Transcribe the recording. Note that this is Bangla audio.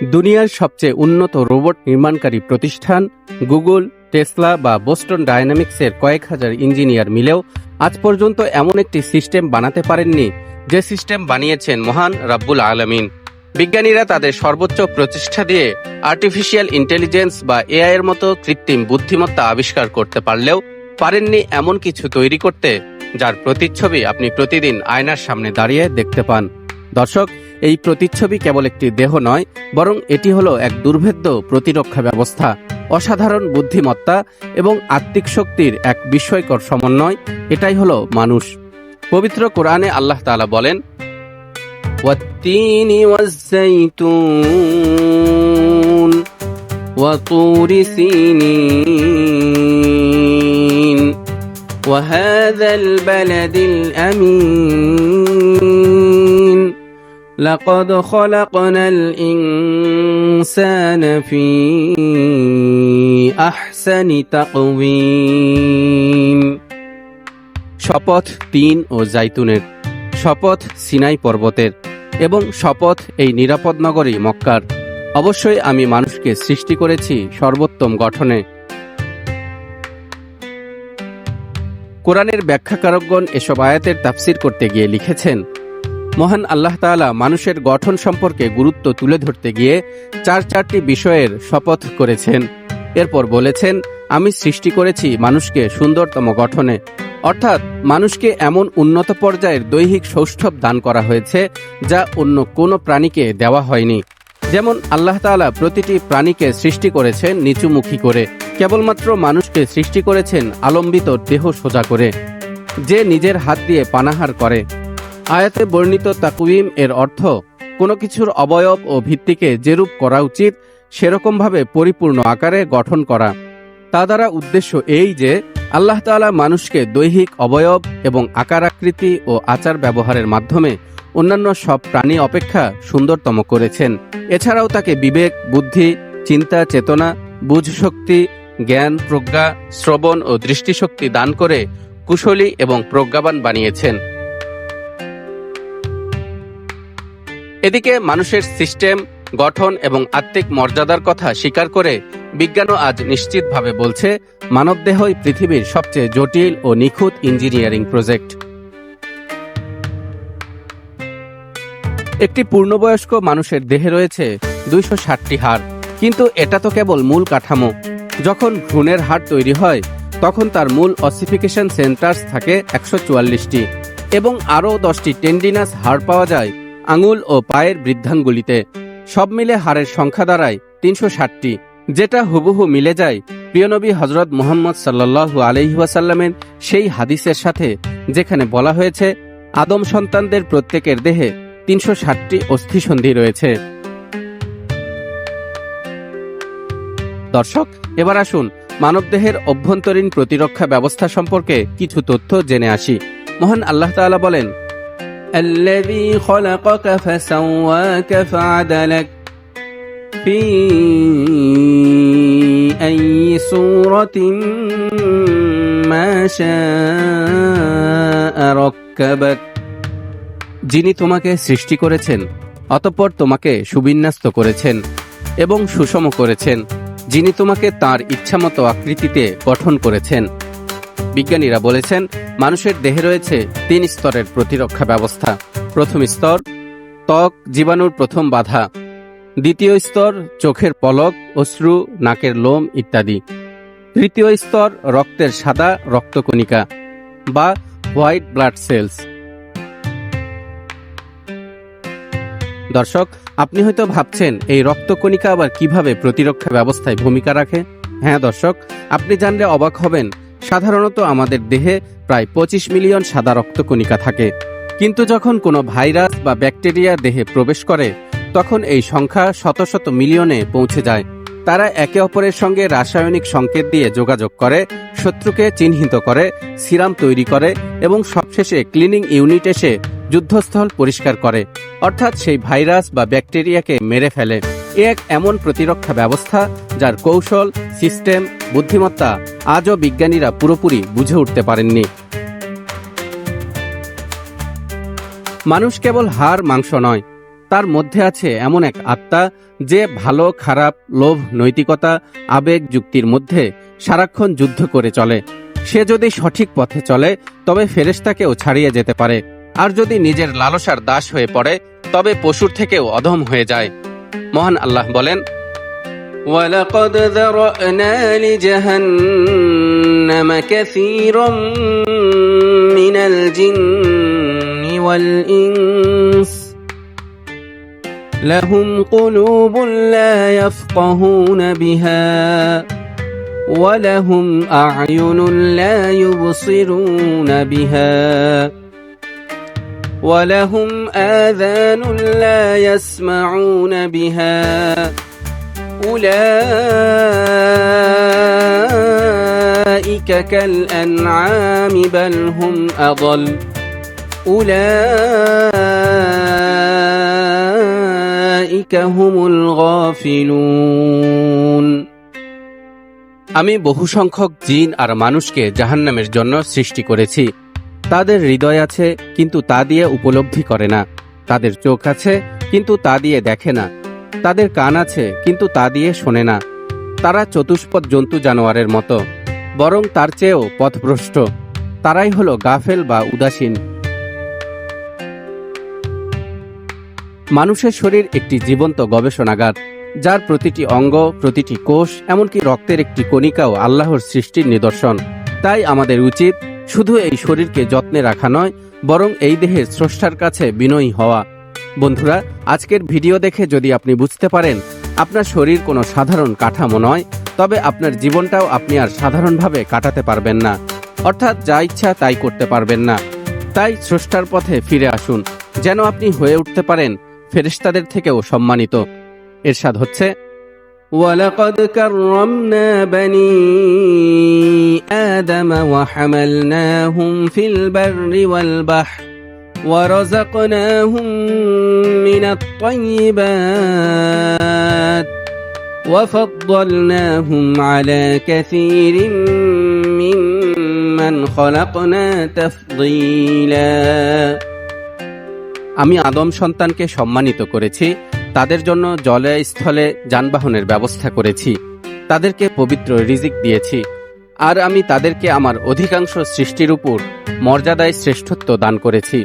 দুনিয়ার সবচেয়ে উন্নত রোবট নির্মাণকারী প্রতিষ্ঠান গুগল, টেসলা বা বোস্টন ডায়নামিক্সের কয়েক হাজার ইঞ্জিনিয়ার মিলেও আজ পর্যন্ত এমন একটি সিস্টেম বানাতে পারেননি যে সিস্টেম বানিয়েছেন মহান রাব্বুল আলমিন। বিজ্ঞানীরা তাদের সর্বোচ্চ প্রচেষ্টা দিয়ে আর্টিফিশিয়াল ইন্টেলিজেন্স বা এআই এর মতো কৃত্রিম বুদ্ধিমত্তা আবিষ্কার করতে পারলেও পারেননি এমন কিছু তৈরি করতে, যার প্রতিচ্ছবি আপনি প্রতিদিন আয়নার সামনে দাঁড়িয়ে দেখতে পান। দর্শক এই প্রতিচ্ছবি কেবল একটি দেহ নয় বরং এটি হলো এক দুর্ভেদ্য প্রতিরক্ষা ব্যবস্থা অসাধারণ বুদ্ধিমত্তা এবং আত্মিক শক্তির এক বিস্ময়কর সমন্বয় এটাই হলো মানুষ পবিত্র কোরআনে আল্লাহ তাআলা বলেন والتين والزيتون وطور سينين وهذا البلد الأمين لقد خلقنا الإنسان في أحسن تقويم শপথ তিন ও জাইতুনের শপথ সিনাই পর্বতের এবং শপথ এই নিরাপদ নগরী মক্কার অবশ্যই আমি মানুষকে সৃষ্টি করেছি সর্বোত্তম গঠনে কোরআনের ব্যাখ্যাকারকগণ এসব আয়াতের তাফসির করতে গিয়ে লিখেছেন মহান আল্লাহ তাআলা মানুষের গঠন সম্পর্কে গুরুত্ব তুলে ধরতে গিয়ে চার চারটি বিষয়ের শপথ করেছেন। এরপর বলেছেন, আমি সৃষ্টি করেছি মানুষকে সুন্দরতম গঠনে। অর্থাৎ মানুষকে এমন উন্নত পর্যায়ের দৈহিক সৌষ্ঠব দান করা হয়েছে যা অন্য কোনো প্রাণীকে দেওয়া হয়নি। যেমন আল্লাহ তাআলা প্রতিটি প্রাণীকে সৃষ্টি করেছেন নিচুমুখী করে, কেবলমাত্র মানুষকে সৃষ্টি করেছেন আলম্বিত দেহ সোজা করে, যে নিজের হাত দিয়ে পানাহার করে। আয়াতে বর্ণিত তাকুইম এর অর্থ, কোনো কিছুর অবয়ব ও ভিত্তিকে যেরূপ করা উচিত, সেরকমভাবে পরিপূর্ণ আকারে গঠন করা। তা দ্বারা উদ্দেশ্য এই যে, আল্লাহ তাআলা মানুষকে দৈহিক অবয়ব এবং আকার আকৃতি ও আচার ব্যবহারের মাধ্যমে অন্যান্য সব প্রাণী অপেক্ষা সুন্দরতম করেছেন। এছাড়াও তাকে বিবেক, বুদ্ধি, চিন্তা, চেতনা, বুঝশক্তি, জ্ঞান, প্রজ্ঞা, শ্রবণ ও দৃষ্টিশক্তি দান করে কুশলী এবং প্রজ্ঞাবান বানিয়েছেন। এদিকে মানুষের সিস্টেম, গঠন এবং আত্মিক মর্যাদার কথা স্বীকার করে বিজ্ঞানও আজ নিশ্চিতভাবে বলছে, মানবদেহই পৃথিবীর সবচেয়ে জটিল ও নিখুঁত ইঞ্জিনিয়ারিং প্রজেক্ট। একটি পূর্ণবয়স্ক মানুষের দেহে রয়েছে দুইশো ষাটটি হাড়, কিন্তু এটা তো কেবল মূল কাঠামো। যখন ভ্রূণের হাড় তৈরি হয়, তখন তার মূল অসিফিকেশন সেন্টার্স থাকে একশো চুয়াল্লিশটি এবং আরও দশটি টেন্ডিনাস হাড় পাওয়া যায় আঙুল ও পায়ের বৃদ্ধাঙ্গুলিতে সব মিলে হাড়ের সংখ্যা দাঁড়ায় তিনশো ষাটটি। যেটা হুবহু মিলে যায় প্রিয়নবী হজরত মোহাম্মদ সাল্লাহু আলহিহাসাল্লামের সেই হাদিসের সাথে, যেখানে বলা হয়েছে, আদম সন্তানদের প্রত্যেকের দেহে তিনশো ষাটটি অস্থিসন্ধি রয়েছে। দর্শক, এবার আসুন মানবদেহের অভ্যন্তরীণ প্রতিরক্ষা ব্যবস্থা সম্পর্কে কিছু তথ্য জেনে আসি। মহান আল্লাহ বলেন الذي خلقك فسواك فعدلك في أي صورة ما شاء ركبك যিনি তোমাকে সৃষ্টি করেছেন অতঃপর তোমাকে সুবিন্যস্ত করেছেন এবং সুষম করেছেন যিনি তোমাকে তার ইচ্ছামতো আকৃতিতে গঠন করেছেন বিজ্ঞানীরা বলেছেন মানুষের দেহে রয়েছে তিন স্তরের প্রতিরক্ষা ব্যবস্থা। প্রথম স্তর, ত্বক জীবাণুর প্রথম বাধা। দ্বিতীয় স্তর, চোখের পলক, অশ্রু, নাকের লোম ইত্যাদি। তৃতীয় স্তর, রক্তের সাদা রক্তকণিকা বা হোয়াইট ব্লাড সেলস। দর্শক, আপনি হয়তো ভাবছেন, এই রক্তকণিকা আবার কীভাবে প্রতিরক্ষা ব্যবস্থায় ভূমিকা রাখে? হ্যাঁ দর্শক, আপনি জানলে অবাক হবেন সাধারণত আমাদের দেহে প্রায় পঁচিশ মিলিয়ন সাদা রক্তকণিকা থাকে। কিন্তু যখন কোনো ভাইরাস বা ব্যাকটেরিয়া দেহে প্রবেশ করে, তখন এই সংখ্যা শত শত মিলিয়নে পৌঁছে যায়। তারা একে অপরের সঙ্গে রাসায়নিক সংকেত দিয়ে যোগাযোগ করে, শত্রুকে চিহ্নিত করে, সিরাম তৈরি করে এবং সবশেষে ক্লিনিং ইউনিট এসে যুদ্ধস্থল পরিষ্কার করে। অর্থাৎ সেই ভাইরাস বা ব্যাকটেরিয়াকে মেরে ফেলে। এ এক এমন প্রতিরক্ষা ব্যবস্থা যার কৌশল, সিস্টেম, বুদ্ধিমত্তা আজও বিজ্ঞানীরা পুরোপুরি বুঝে উঠতে পারেননি। মানুষ কেবল হাড়, মাংস নয়, তার মধ্যে আছে এমন এক আত্মা যে ভালো, খারাপ, লোভ, নৈতিকতা, আবেগ যুক্তির মধ্যে সারাক্ষণ যুদ্ধ করে চলে। সে যদি সঠিক পথে চলে, তবে ফেরেশতাকেও ছাড়িয়ে যেতে পারে। আর যদি নিজের লালসার দাস হয়ে পড়ে, তবে পশুর থেকেও অধম হয়ে যায়। মহান আল্লাহ বলেন ولقد ذرأنا لجهنم كثيرا من الجن والإنس لهم قلوب لا يفقهون بها ولهم أعين لا يبصرون بها ولهم آذان لا يسمعون بها أولئك كالأنعام بل هم أضل أولئك هم الغافلون আমি বহু সংখ্যক জিন আর মানুষকে জাহান্নামের জন্য সৃষ্টি করেছি তাদের হৃদয় আছে, কিন্তু তা দিয়ে উপলব্ধি করে না। তাদের চোখ আছে, কিন্তু তা দিয়ে দেখে না। তাদের কান আছে, কিন্তু তা দিয়ে শোনে না। তারা চতুষ্পদ জন্তু জানোয়ারের মতো, বরং তার চেয়েও পথভ্রষ্ট। তারাই হলো গাফেল বা উদাসীন। মানুষের শরীর একটি জীবন্ত গবেষণাগার, যার প্রতিটি অঙ্গ, প্রতিটি কোষ, এমনকি রক্তের একটি কণিকাও আল্লাহর সৃষ্টির নিদর্শন। তাই আমাদের উচিত শুধু এই শরীরকে যত্নে রাখা নয়, বরং এই দেহের স্রষ্টার কাছে বিনয়ী হওয়া। বন্ধুরা, আজকের ভিডিও দেখে যদি আপনি বুঝতে পারেন, আপনার শরীর কোনো সাধারণ কাঠামো নয়, তবে আপনার জীবনটাও আপনি আর সাধারণভাবে কাটাতে পারবেন না। অর্থাৎ যা ইচ্ছা তাই করতে পারবেন না। তাই স্রষ্টার পথে ফিরে আসুন, যেন আপনি হয়ে উঠতে পারেন ফেরেশতাদের থেকেও সম্মানিত। এরশাদ হচ্ছে ولقد كرمنا بني آدم وحملناهم في البر والبحر ورزقناهم من الطيبات وفضلناهم على كثير ممن خلقنا تفضيلا আমি আদম সন্তানকে সম্মানিত করেছি তাদের জন্য জলে স্থলে যানবাহনের ব্যবস্থা করেছি। তাদেরকে পবিত্র রিজিক দিয়েছি। আর আমি তাদেরকে আমার অধিকাংশ সৃষ্টির উপর মর্যাদায় শ্রেষ্ঠত্ব দান করেছি।